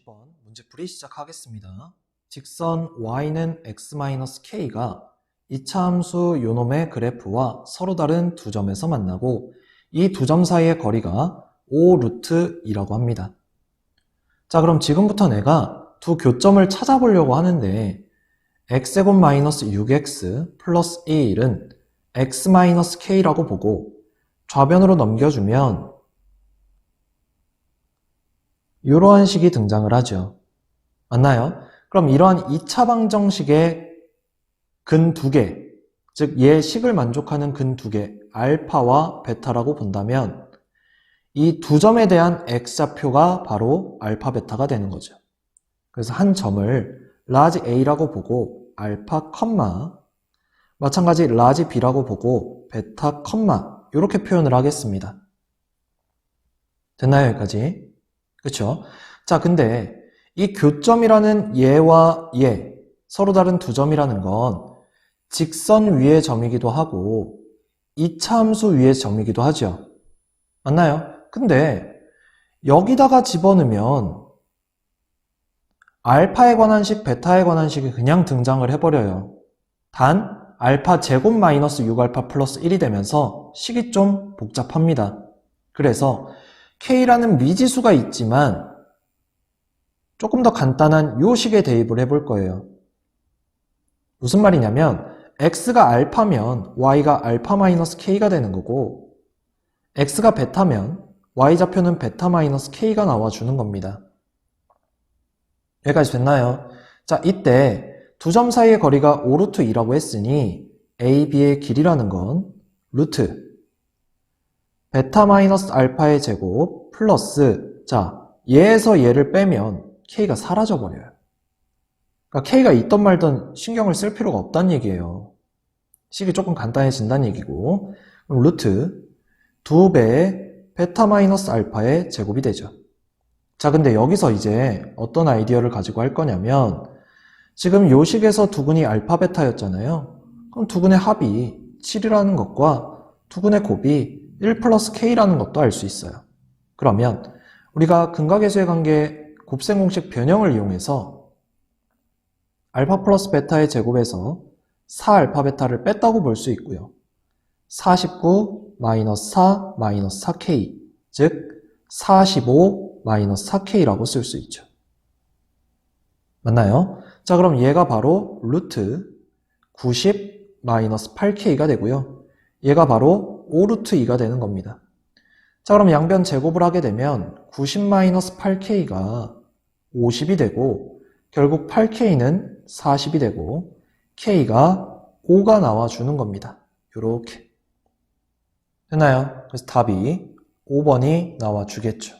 20번 문제풀이 시작하겠습니다. 직선 y는 x-k가 이차 함수 요놈의 그래프와 서로 다른 두 점에서 만나고 이 두 점 사이의 거리가 5루트 2라고 합니다. 자, 그럼 지금부터 내가 두 교점을 찾아보려고 하는데 x제곱 마이너스 6x 플러스 1은 x-k라고 보고 좌변으로 넘겨주면 이러한 식이 등장을 하죠. 맞나요? 그럼 이러한 2차 방정식의 근 두 개, 즉 얘 식을 만족하는 근 두 개, 알파와 베타라고 본다면 이 두 점에 대한 x좌표가 바로 알파, 베타가 되는 거죠. 그래서 한 점을 라지 a라고 보고 알파, 컴마 마찬가지 라지 b라고 보고 베타, 컴마 이렇게 표현을 하겠습니다. 됐나요? 여기까지? 그쵸? 자, 근데 이 교점이라는 얘와 얘, 서로 다른 두 점이라는 건 직선 위의 점이기도 하고 이차 함수 위의 점이기도 하죠. 맞나요? 근데 여기다가 집어넣으면 알파에 관한 식, 베타에 관한 식이 그냥 등장을 해버려요. 단, 알파 제곱 마이너스 6알파 플러스 1이 되면서 식이 좀 복잡합니다. 그래서 K라는 미지수가 있지만 조금 더 간단한 요 식에 대입을 해볼 거예요. 무슨 말이냐면 X가 알파면 Y가 알파 마이너스 K가 되는 거고 X가 베타면 Y좌표는 베타 마이너스 K가 나와주는 겁니다. 여기까지 됐나요? 자, 이때 두 점 사이의 거리가 5루트 2라고 했으니 A, B의 길이라는 건 루트 베타 마이너스 알파의 제곱 플러스 자 얘에서 얘를 빼면 K가 사라져 버려요. 그러니까 K가 있던 말던 신경을 쓸 필요가 없다는 얘기예요. 식이 조금 간단해진다는 얘기고 그럼 루트 두 배의 베타 마이너스 알파의 제곱이 되죠. 자 근데 여기서 이제 어떤 아이디어를 가지고 할 거냐면 지금 요 식에서 두근이 알파 베타였잖아요. 그럼 두근의 합이 7이라는 것과 두근의 곱이 1 플러스 k라는 것도 알 수 있어요. 그러면 우리가 근각계수의 관계 곱셈 공식 변형을 이용해서 알파 플러스 베타의 제곱에서 4알파 베타를 뺐다고 볼 수 있고요. 49 마이너스 4 마이너스 4k 즉 45 마이너스 4k라고 쓸 수 있죠. 맞나요? 자 그럼 얘가 바로 루트 90 마이너스 8k가 되고요. 얘가 바로 5루트 2가 되는 겁니다. 자, 그럼 양변 제곱을 하게 되면 90-8k가 50이 되고 결국 8k는 40이 되고 k가 5가 나와주는 겁니다. 이렇게 됐나요? 그래서 답이 5번이 나와주겠죠.